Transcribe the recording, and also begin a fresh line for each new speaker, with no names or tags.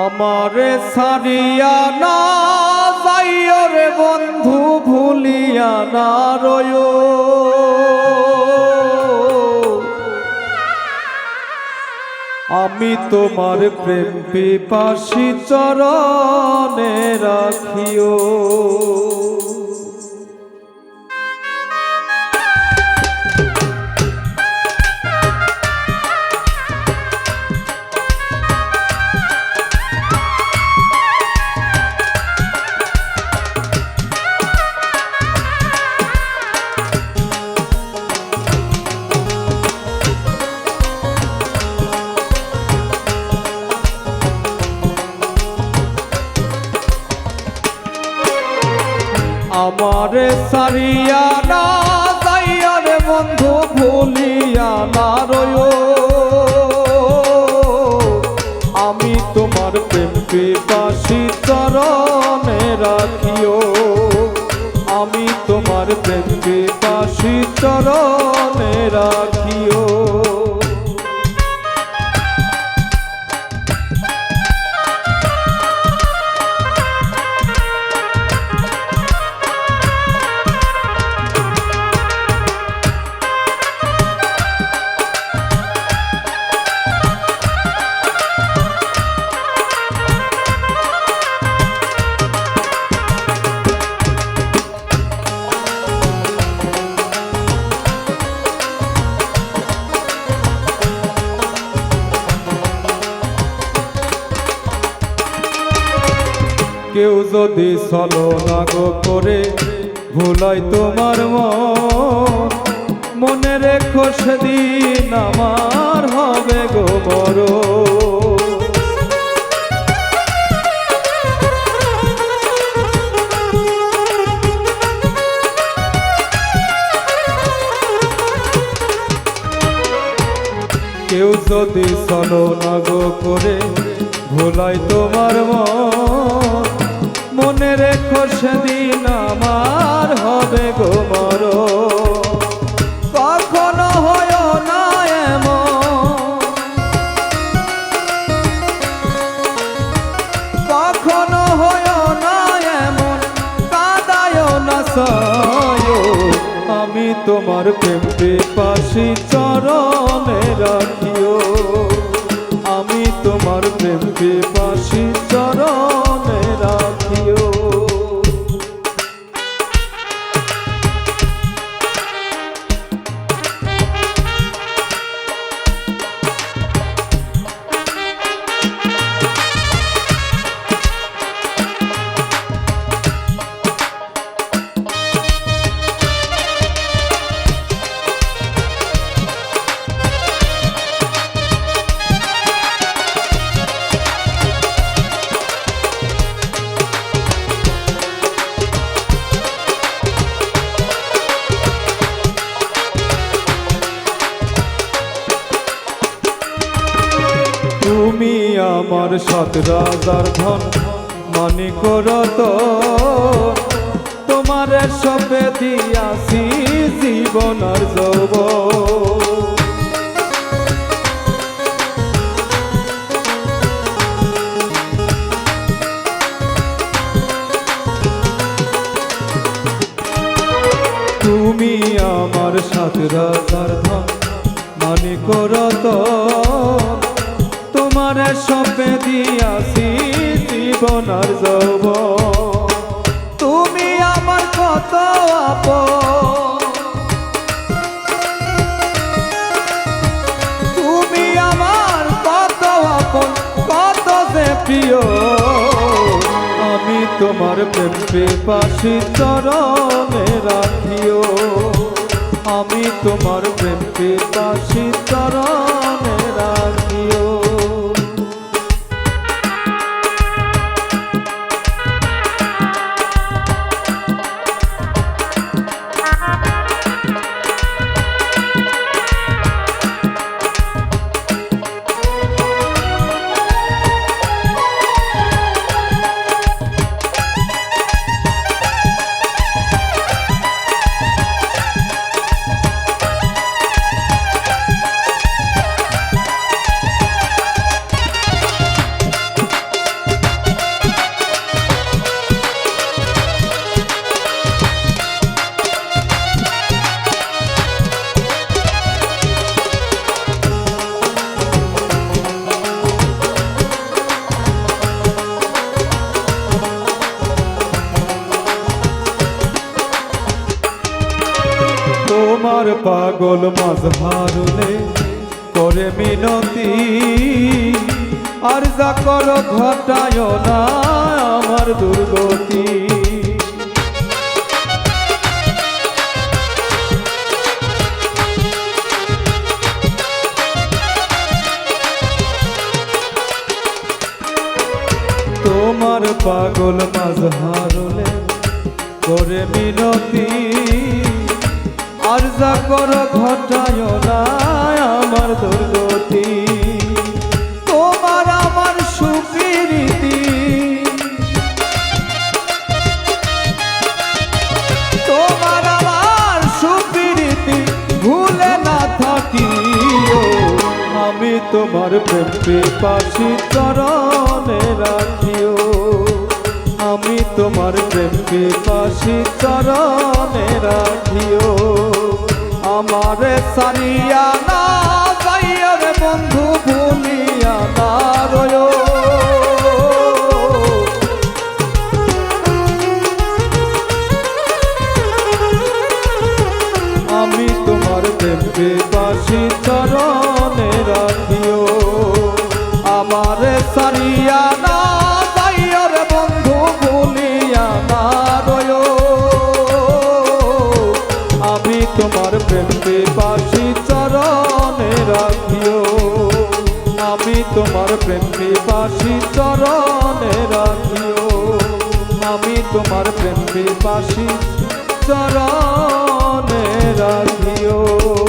আমারে সারিয়া না যাইও রে বন্ধু, ভুলিয়া না রয় আমি তোমার প্রেম পিপাসী চরণে রাখিও। আমারে সারিয়া না যাইয়া রে বন্ধু, ভুলিয়া না রয় আমি তোমার প্রেম পিপাসী চরণে রাখিও। আমি তোমার প্রেম পিপাসী চরণে রাখিও। কেউ যদি চলো না গো করে, ভুলাই তোমার মন। রেখো সেদিন আমার হবে গো বড়। কেউ যদি চলো না গো করে, ভোলাই তোমার মন। মনে রেখো সেদিন আমার হবে গো মর। কখনো হয় না এমন। কখনো হয় না এমন কাদায় না সয় আমি তোমার প্রেম পাশি চরণে রাখিও আমার সাত রাজার ধন মানিক রত তোমার সপে দিয়াছি জীবন আর যৌব তুমি আমার সাত রাজার ধন মানিক রত পাশি চরণে রাখিও। আমি তোমার প্রেম পাশি চরণে তোমার পাগল মাঝহারুলে করে মিনতি। আর যা করো ঘটায় না আমার দুর্গতি। তোমার পাগল মাঝহারুলে করে মিনতি। আর যা করো ঘটায় না আমার দুর্গতি। তোমার আমার সুপিরিতি তোমার আমার সুপিরিতি ভুলে না থাকিও। আমি তোমার প্রেমে পাশি চরণে। আমারে সারিয়া না যাইয়া রে বন্ধু ভুলিয়া না রয়ো আমি তোমার প্রেমে বাসি চরণে রাখিও। আমারে সারিয়া না যাইও রে বন্ধু ভুলিয়া তোমার প্রেমকে পাশি চরণে রাখিও। আমি তোমার প্রেমকে পাশি চরণে রাখিও। আমি তোমার প্রেমকে পাশি চরণে রাখিও।